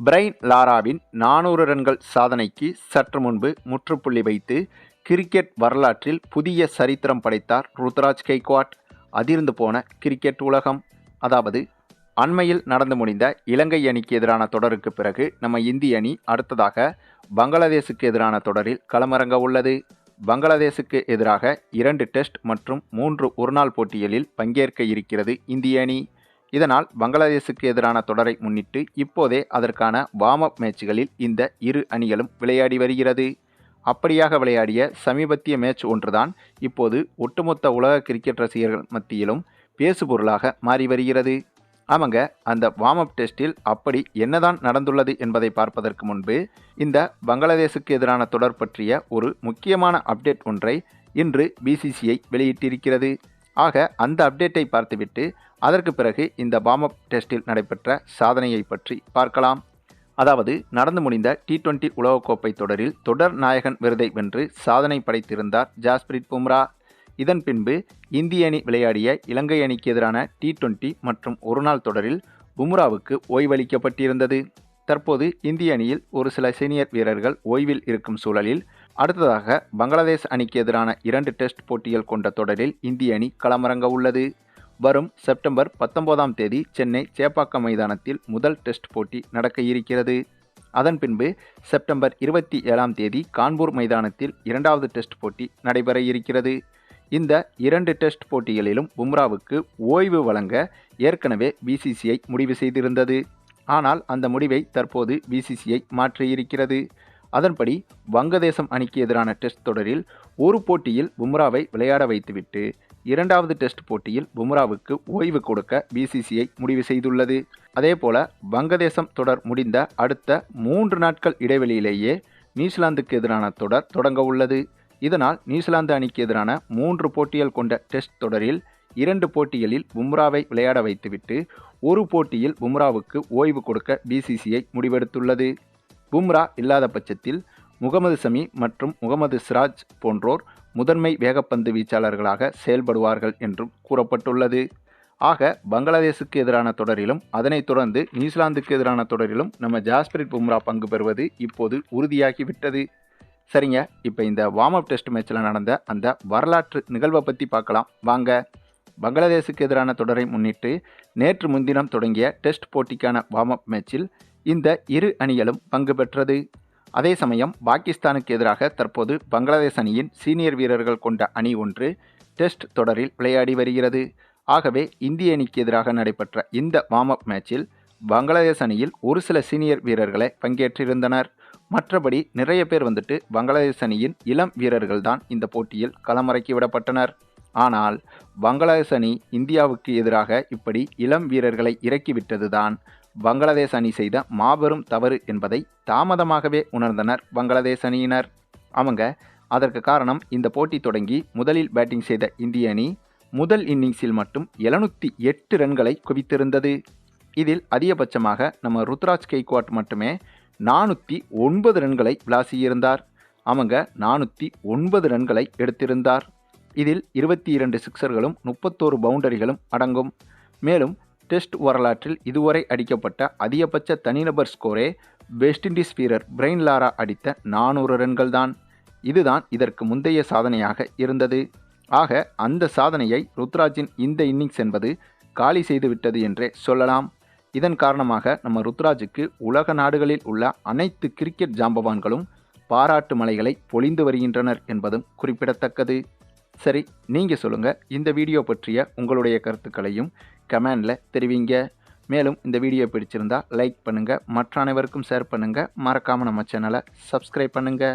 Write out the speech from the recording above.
Brain லாராவின் நானூறு ரன்கள் சாதனைக்கு சற்று முன்பு முற்றுப்புள்ளி வைத்து கிரிக்கெட் வரலாற்றில் புதிய சரித்திரம் படைத்தார் ருத்ராஜ் கெய்க்வாட். அதிர்ந்து போன கிரிக்கெட் உலகம். அதாவது அண்மையில் நடந்து முடிந்த இலங்கை அணிக்கு எதிரான தொடருக்கு பிறகு நம்ம இந்திய அணி அடுத்ததாக பங்களாதேசுக்கு எதிரான தொடரில் களமிறங்க உள்ளது. பங்களாதேசுக்கு எதிராக இரண்டு டெஸ்ட் மற்றும் மூன்று ஒருநாள் போட்டிகளில் பங்கேற்க இருக்கிறது இந்திய அணி. இதனால் பங்களாதேசுக்கு எதிரான தொடரை முன்னிட்டு இப்போதே அதற்கான வார்ம் அப் மேட்ச்களில் இந்த இரு அணிகளும் விளையாடி வருகிறது. அப்படியாக விளையாடிய சமீபத்திய மேட்ச் ஒன்றுதான் இப்போது ஒட்டுமொத்த உலக கிரிக்கெட் ரசிகர்கள் மத்தியிலும் பேசுபொருளாக மாறி வருகிறது. ஆமாங்க அந்த வார்ம் அப் டெஸ்டில் அப்படி என்னதான் நடந்துள்ளது என்பதை பார்ப்பதற்கு முன்பு இந்த பங்களாதேசுக்கு எதிரான தொடர் பற்றிய ஒரு முக்கியமான அப்டேட் ஒன்றை இன்று பிசிசிஐ வெளியிட்டிருக்கிறது. ஆக அந்த அப்டேட்டை பார்த்துவிட்டு அதற்கு பிறகு இந்த பாமப் அப் டெஸ்டில் நடைபெற்ற சாதனையை பற்றி பார்க்கலாம். அதாவது நடந்து முடிந்த டி டுவெண்டி உலகக்கோப்பை தொடரில் தொடர் நாயகன் விருதை வென்று சாதனை படைத்திருந்தார் ஜாஸ்பிரிட் பும்ரா. இதன் பின்பு இந்திய அணி விளையாடிய இலங்கை அணிக்கு எதிரான டி டுவெண்டி மற்றும் ஒருநாள் தொடரில் பும்ராவுக்கு ஓய்வளிக்கப்பட்டிருந்தது. தற்போது இந்திய அணியில் ஒரு சில சீனியர் வீரர்கள் ஓய்வில் இருக்கும் சூழலில் அடுத்ததாக பங்களாதேஷ் அணிக்கு எதிரான இரண்டு டெஸ்ட் போட்டிகள் கொண்ட தொடரில் இந்திய அணி களமிறங்க உள்ளது. வரும் செப்டம்பர் பத்தொன்பதாம் தேதி சென்னை சேப்பாக்கம் மைதானத்தில் முதல் டெஸ்ட் போட்டி நடக்க இருக்கிறது. அதன் பின்பு செப்டம்பர் இருபத்தி ஏழாம் தேதி கான்பூர் மைதானத்தில் இரண்டாவது டெஸ்ட் போட்டி நடைபெற இருக்கிறது. இந்த இரண்டு டெஸ்ட் போட்டிகளிலும் பும்ராவுக்கு ஓய்வு வழங்க ஏற்கனவே பிசிசிஐ முடிவு செய்திருந்தது. ஆனால் அந்த முடிவை தற்போது பிசிசிஐ மாற்றியிருக்கிறது. அதன்படி வங்கதேசம் அணிக்கு எதிரான டெஸ்ட் தொடரில் ஒரு போட்டியில் பும்ராவை விளையாட வைத்துவிட்டு இரண்டாவது டெஸ்ட் போட்டியில் பும்ராவுக்கு ஓய்வு கொடுக்க பிசிசிஐ முடிவு செய்துள்ளது. அதேபோல வங்கதேசம் தொடர் முடிந்த அடுத்த மூன்று நாட்கள் இடைவெளியிலேயே நியூசிலாந்துக்கு எதிரான தொடர் தொடங்க உள்ளது. இதனால் நியூசிலாந்து அணிக்கு எதிரான மூன்று போட்டிகள் கொண்ட டெஸ்ட் தொடரில் இரண்டு போட்டிகளில் பும்ராவை விளையாட வைத்துவிட்டு ஒரு போட்டியில் பும்ராவுக்கு ஓய்வு கொடுக்க பிசிசிஐ முடிவெடுத்துள்ளது. பும்ரா இல்லாத பட்சத்தில் முகமது சமி மற்றும் முகமது சிராஜ் போன்றோர் முதன்மை வேகப்பந்து வீச்சாளர்களாக செயல்படுவார்கள் என்றும் கூறப்பட்டுள்ளது. ஆக பங்களாதேசுக்கு எதிரான தொடரிலும் அதனைத் தொடர்ந்து நியூசிலாந்துக்கு எதிரான தொடரிலும் நம்ம ஜாஸ்பிரிட் பும்ரா பங்கு பெறுவது இப்போது உறுதியாகிவிட்டது. சரிங்க இப்போ இந்த வார்ம் அப் டெஸ்ட் மேட்ச்சில் நடந்த அந்த வரலாற்று நிகழ்வை பற்றி பார்க்கலாம். வாங்க. பங்களாதேசுக்கு எதிரான தொடரை முன்னிட்டு நேற்று முன்தினம் தொடங்கிய டெஸ்ட் போட்டிக்கான வார்ம் அப் மேட்சில் இந்த இரு அணிகளும் பங்கு பெற்றது. அதே சமயம் பாகிஸ்தானுக்கு எதிராக தற்போது பங்களாதேஷ் அணியின் சீனியர் வீரர்கள் கொண்ட அணி ஒன்று டெஸ்ட் தொடரில் விளையாடி வருகிறது. ஆகவே இந்திய அணிக்கு எதிராக நடைபெற்ற இந்த வார்ம் அப் மேட்சில் பங்களாதேஷ் அணியில் ஒரு சில சீனியர் வீரர்களை பங்கேற்றிருந்தனர். மற்றபடி நிறைய பேர் வந்துட்டு பங்களாதேஷ் அணியின் இளம் வீரர்கள் தான் இந்த போட்டியில் களமிறக்கி விடப்பட்டனர். ஆனால் பங்களாதேஷ் அணி இந்தியாவுக்கு எதிராக இப்படி இளம் வீரர்களை இறக்கிவிட்டதுதான் பங்களாதேஷ் அணி செய்த மாபெரும் தவறு என்பதை தாமதமாகவே உணர்ந்தனர் பங்களாதேஷ் அணியினர். அவங்க அதற்கு காரணம் இந்த போட்டி தொடங்கி முதலில் பேட்டிங் செய்த இந்திய அணி முதல் இன்னிங்ஸில் மட்டும் எழுநூற்றி எட்டு ரன்களை குவித்திருந்தது. இதில் அதிகபட்சமாக நம்ம ருத்ராஜ் கெய்க்வாட் மட்டுமே நானூற்றி ஒன்பது ரன்களை விளாசியிருந்தார். அவங்க நானூற்றி ஒன்பது ரன்களை எடுத்திருந்தார். இதில் இருபத்தி இரண்டு சிக்சர்களும் முப்பத்தோரு பவுண்டரிகளும் அடங்கும். மேலும் டெஸ்ட் வரலாற்றில் இதுவரை அடிக்கப்பட்ட அதிகபட்ச தனிநபர் ஸ்கோரே வெஸ்ட் இண்டீஸ் வீரர் பிரெயின் லாரா அடித்த நானூறு ரன்கள் தான் இதுதான் இதற்கு முந்தைய சாதனையாக இருந்தது. ஆக அந்த சாதனையை ருத்ராஜின் இந்த இன்னிங்ஸ் என்பது காலி செய்துவிட்டது என்றே சொல்லலாம். இதன் காரணமாக நம்ம ருத்ராஜுக்கு உலக நாடுகளில் உள்ள அனைத்து கிரிக்கெட் ஜாம்பவான்களும் பாராட்டு மலைகளை பொழிந்து வருகின்றனர் என்பதும் குறிப்பிடத்தக்கது. சரி நீங்கள் சொல்லுங்கள் இந்த வீடியோ பற்றிய உங்களுடைய கருத்துக்களையும் கமெண்டில் தெரிவிங்க. மேலும் இந்த வீடியோ பிடிச்சிருந்தால் லைக் பண்ணுங்கள் மற்ற அனைவருக்கும் ஷேர் பண்ணுங்கள் மறக்காமல் நம்ம சேனலை சப்ஸ்கிரைப் பண்ணுங்கள்